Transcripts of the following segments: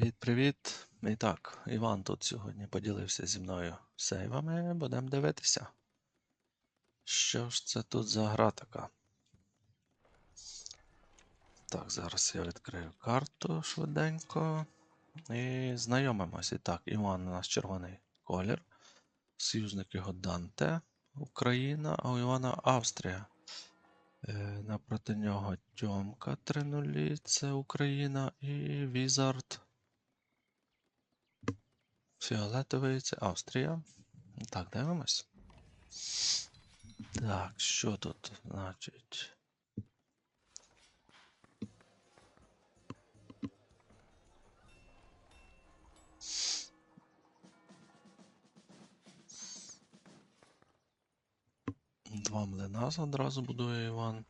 Привіт-привіт. І так, Іван тут сьогодні поділився зі мною сейвами. Будемо дивитися. Що ж це тут за гра така? Так, зараз я відкрию карту швиденько. І знайомимось. І так, Іван у нас червоний колір. Союзник його Данте, Україна, а у Івана Австрія. Е, напроти нього Тьомка 3 це Україна і Візард Фіолетовий це Австрія. Так, дивимось. Так, що тут, значить? Два млина одразу будує Іван.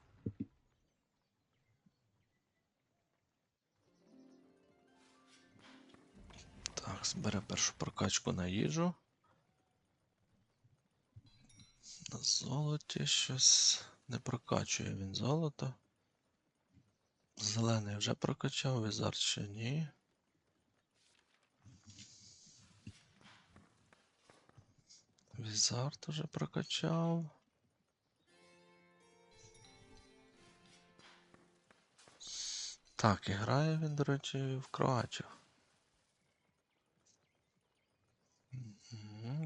Збере першу прокачку на їжу. На золоті щось не прокачує він золото. Зелений вже прокачав, візард ще ні. Візард уже прокачав. Так, і грає він, до речі, в Кроачу.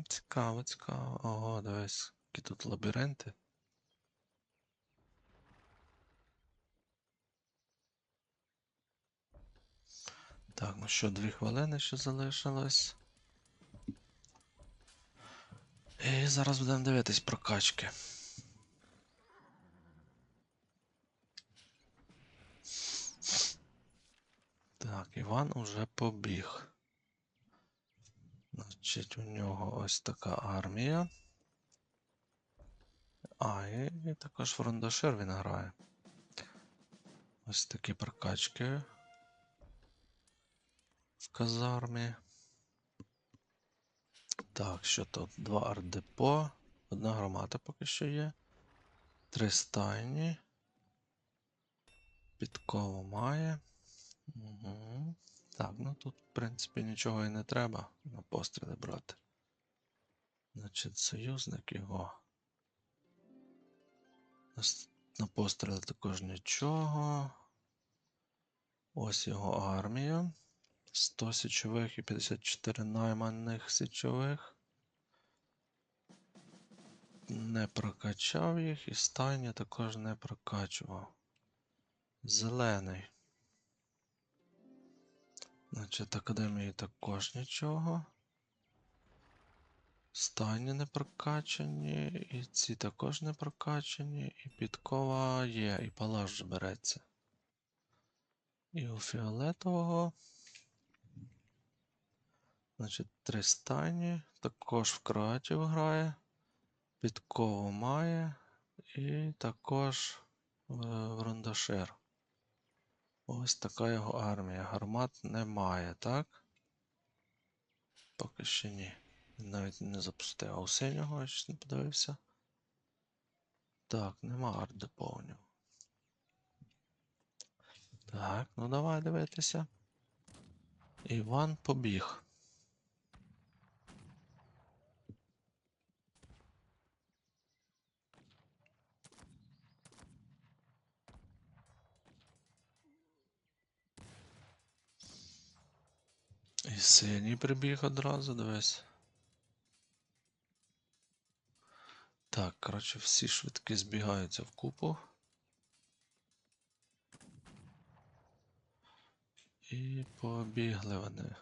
Цікаво, цікаво. Ого, дивись, які тут лабіринти. Так, ну що, дві хвилини ще залишилось. І зараз будемо дивитись прокачки. Так, Іван уже побіг. Значить, у нього ось така армія. А, і, і також фрондашир він грає. Ось такі прокачки в казармі. Так, що тут? Два ардепо, одна громада поки що є. Три стайні. Підкову має. Угу. Так, ну тут, в принципі, нічого і не треба на постріли брати. Значить, союзник його. На постріли також нічого. Ось його армія. 100 січових і 54 найманих січових. Не прокачав їх і стайня також не прокачував. Зелений. Значить, академії також нічого. Стайні не прокачані, і ці також не прокачані, і підкова є, і палаш вже береться. І у фіолетового. Значить, три стайні. Також в кратів грає. Підкову має. І також в рундашир. Ось така його армія. Гармат немає, так? Поки що ні. Навіть не запустив. А у синього я щось не подивився. Так, нема ардеповнів. Так, ну давай дивитися. Іван побіг. Синій прибіг одразу, дивись. Так, коротше, всі швидкі збігаються в купу. І побігли вони.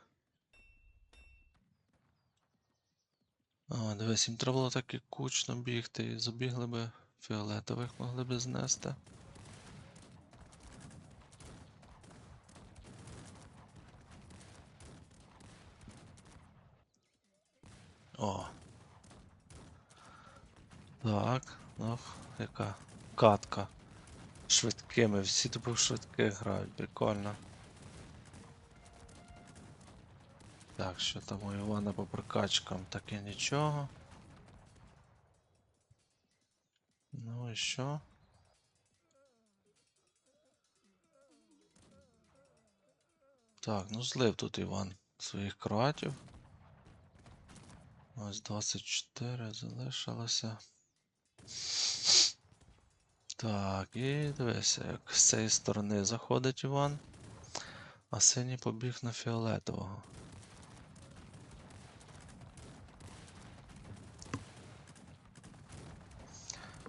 А, дивись, їм треба було так і кучно бігти, і забігли би фіолетових могли би знести. О. Так, ну, яка катка. Швидкими, всі тупо швидких грають, прикольно. Так, що там у Івана по прокачкам таке нічого. Ну і що? Так, ну злив тут Іван своїх кроатів. Ось 24 залишилося. Так, і дивися, як з цієї сторони заходить Іван, а синій побіг на фіолетового.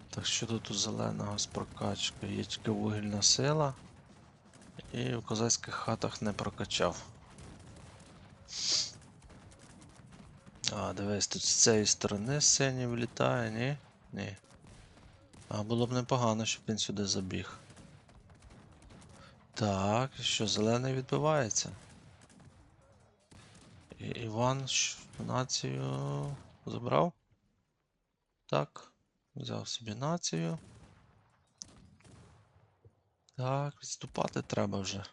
Так що тут у зеленого з прокачкою є тільки вугільна сила. І в козацьких хатах не прокачав. А, дивись, тут з цієї сторони синій влітає, ні? Ні. А було б непогано, щоб він сюди забіг. Так, що, зелений відбивається. І Іван націю забрав? Так. Взяв собі націю. Так, відступати треба вже.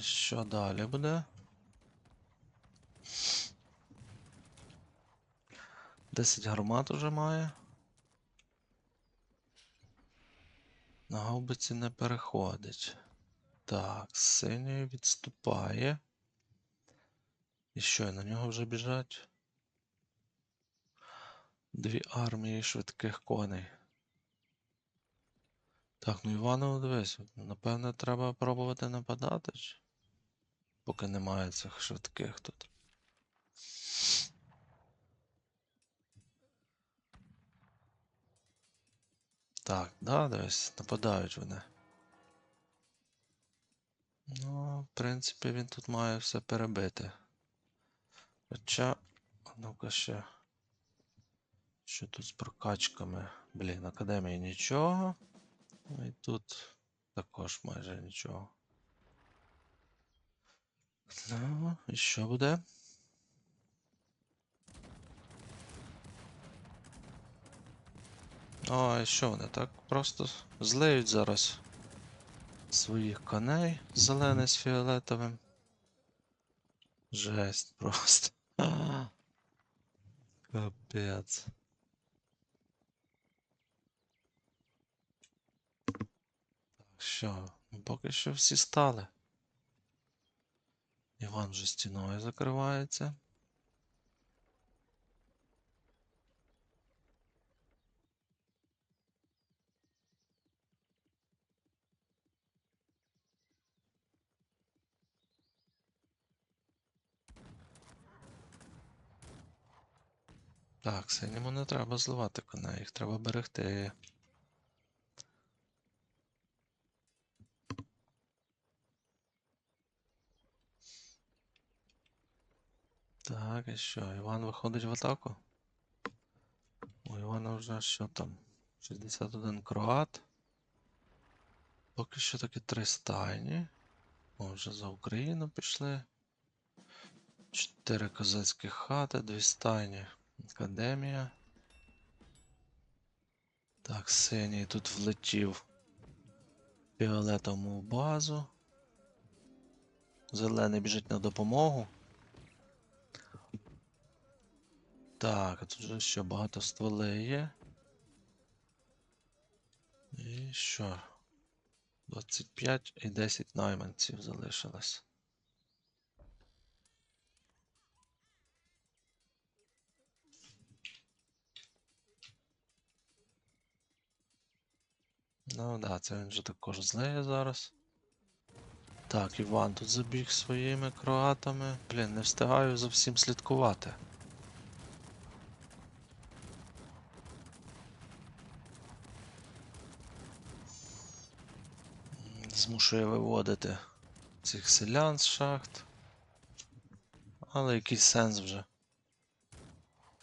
Що далі буде? Десять гармат уже має. На гаубиці не переходить. Так, синій відступає. І що, на нього вже біжать? Дві армії швидких коней. Так, ну Іванову дивись, напевне, треба пробувати нападати, чи- поки немає цих швидких тут. Так, да, дивись, нападають вони. Ну, в принципі, він тут має все перебити. Хоча, ну-ка ще. Що тут з прокачками? Блін, академії нічого. Ну і тут також майже нічого. Ну, і що буде? О, і що вони так просто злиють зараз своїх коней зелений з фіолетовим. Жесть просто. Капець. Так, що? Ну, Поки що всі стали. Іван вже стіною закривається. Так, синьому не треба зливати коней, їх треба берегти. Так, і що? Іван виходить в атаку? У Івана вже що там? 61 кроат. Поки що таки три стайні. О, вже за Україну пішли. Чотири козацькі хати, дві стайні. Академія. Так, синій тут влетів в фіолетовому базу. Зелений біжить на допомогу. Так, а тут вже ще багато стволи є. І що? 25 і 10 найманців залишилось. Ну да, це він вже також злеє зараз. Так, Іван тут забіг своїми кроатами. Блін, не встигаю за всім слідкувати. Змушує виводити цих селян з шахт. Але який сенс вже.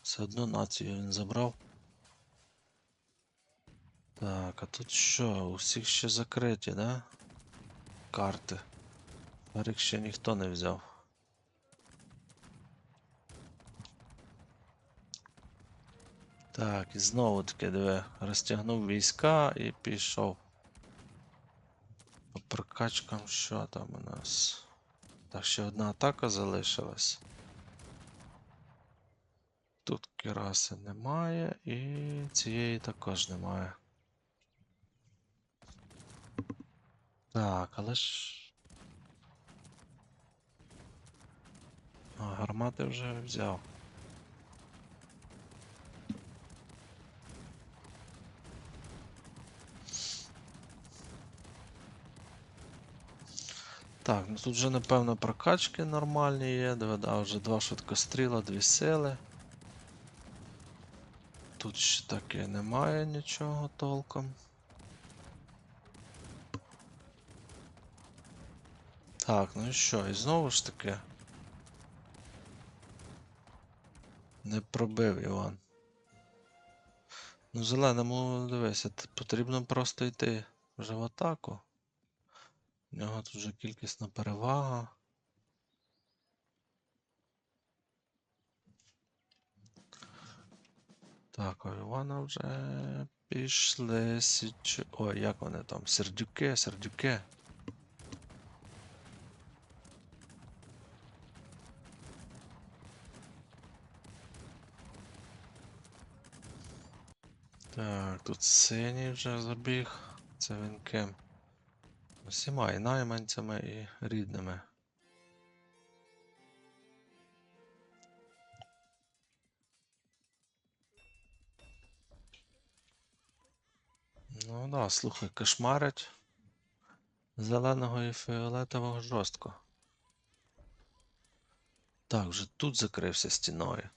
Все одно націю він забрав. Так, а тут що? У всіх ще закриті, да? Карти. Рик ще ніхто не взяв. Так, і знову таки диви, розтягнув війська і пішов. Прокачкам що там у нас? Так, ще одна атака залишилась. тут кераси немає і цієї також немає. Так, але ж. А, гармати вже взяв. Так, ну тут вже напевно прокачки нормальні є. Да, вже два швидкостріла, дві сили. Тут ще таки немає нічого толком. Так, ну і що, і знову ж таки. Не пробив Іван. Ну, зеленому дивися, потрібно просто йти вже в атаку. У нього тут вже кількісна перевага. Так, у Івана вже пішли січ... Ой, як вони там? Сердюки, сердюки. Так, тут синій вже забіг. Це він ким? Усіма і найманцями, і рідними. Ну да, слухай, кошмарять. Зеленого і фіолетового жорстко. Так, вже тут закрився стіною.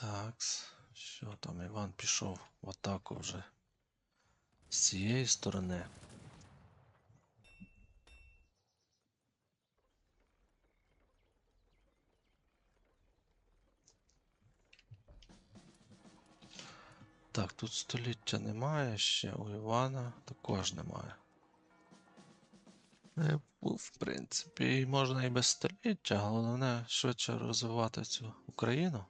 Так, що там Іван пішов в атаку вже з цієї сторони. Так, тут століття немає ще, у Івана також немає. В принципі, можна і без століття, головне швидше розвивати цю Україну.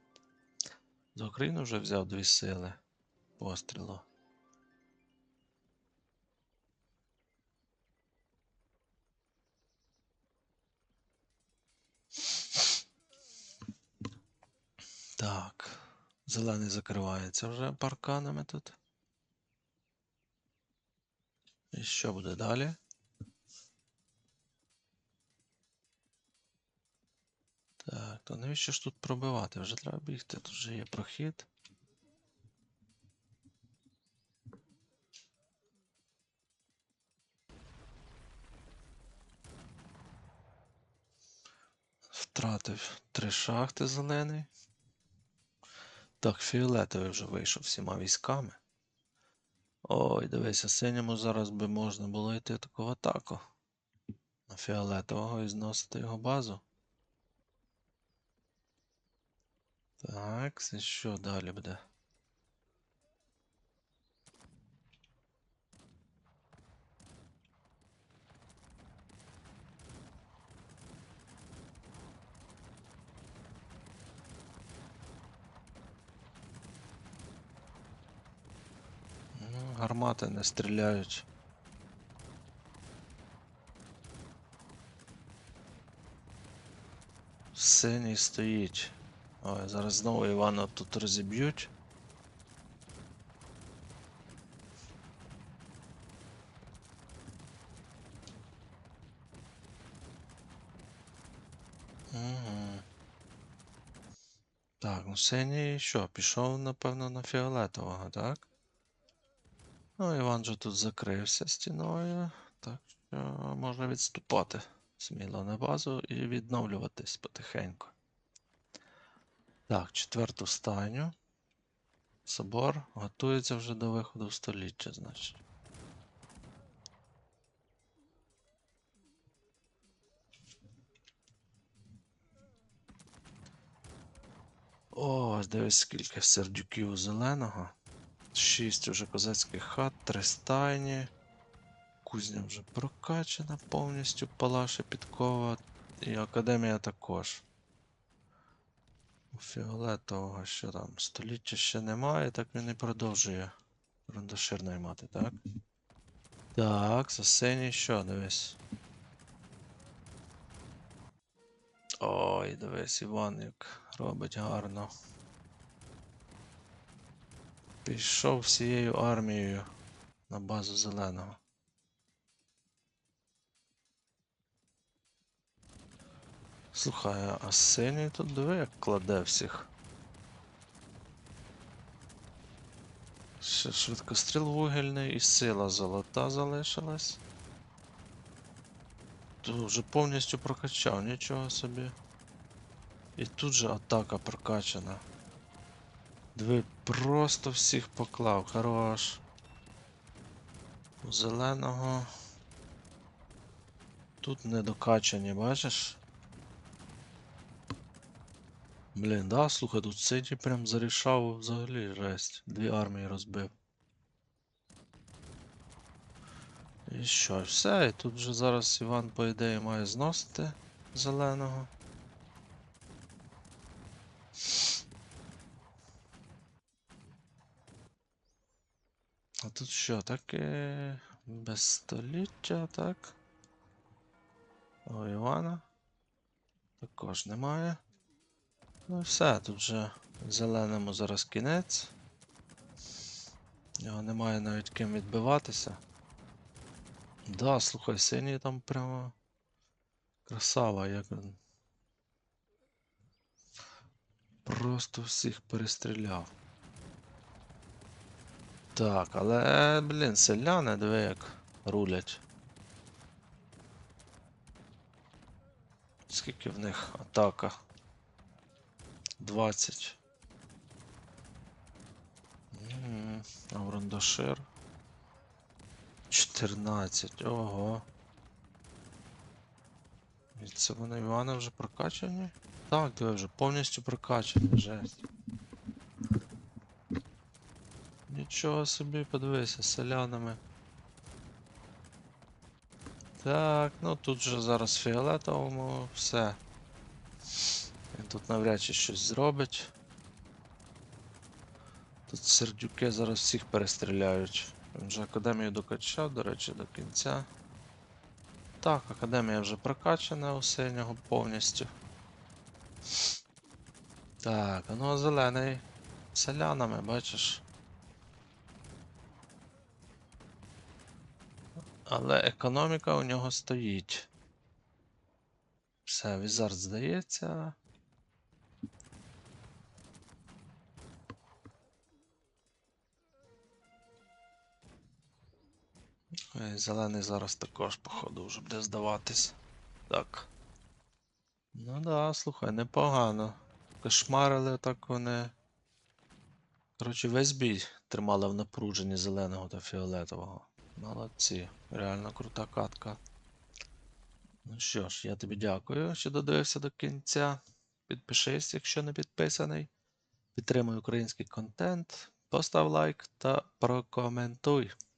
За Україну вже взяв дві сили пострілу. Так, зелений закривається вже парканами тут. І що буде далі? Так, то навіщо ж тут пробивати? Вже треба бігти, тут вже є прохід. Втратив три шахти зелений. Так, фіолетовий вже вийшов всіма військами. Ой, дивися, синьому зараз би можна було йти таку атаку. На фіолетового і зносити його базу. Так, це що далі буде? Ну, гармати не стріляють. Синій стоїть. Ой, зараз знову Івана тут розіб'ють. Так, ну синій що, пішов, напевно, на фіолетового, так? Ну, Іван же тут закрився стіною, так що можна відступати сміло на базу і відновлюватись потихеньку. Так, четверту стайню. Собор готується вже до виходу в століття, значить. О, дивись, скільки сердюків зеленого. Шість уже козацьких хат, три стайні. Кузня вже прокачана повністю, палаша підкова і академія також. У фіолетового що там? Століття ще немає, так він і продовжує рундашир наймати, так? Так, за синій що, дивись. Ой, дивись, Іван як робить гарно. Пішов всією армією на базу зеленого. Слухай, а синій тут диви, як кладе всіх. Ще швидкостріл вугільний і сила золота залишилась. Тут вже повністю прокачав, нічого собі. І тут же атака прокачана. Диви, просто всіх поклав, хорош. У зеленого. Тут недокачані, бачиш? Блін, да, слухай, тут Сиді прям зарішав взагалі жесть. Дві армії розбив. І що, все, і тут вже зараз Іван, по ідеї, має зносити зеленого. А тут що, таке без століття, так? У Івана також немає. Ну і все, тут вже зеленому зараз кінець. Його немає навіть ким відбиватися. Да, слухай, синій там прямо красава, як він. Просто всіх перестріляв. Так, але, блін, селяни, диви як рулять. Скільки в них атака? 20. М, А 14. Ого. І це вони Івана вже прокачані? Так, диви, вже повністю прокачані, жесть. Нічого собі, подивися, селянами. Так, ну тут же зараз фіолетовому все. Тут навряд чи щось зробить. Тут сердюки зараз всіх перестріляють. Він вже академію докачав, до речі, до кінця. Так, академія вже прокачана у синього повністю. Так, ну а зелений селянами, бачиш. Але економіка у нього стоїть. Все, візард здається. Зелений зараз також, походу, вже буде здаватись. Так. Ну да, слухай, непогано. Кошмарили так вони. Коротше, весь бій тримали в напруженні зеленого та фіолетового. Молодці, реально крута катка. Ну що ж, я тобі дякую, що додивився до кінця. Підпишись, якщо не підписаний. Підтримуй український контент, постав лайк та прокоментуй.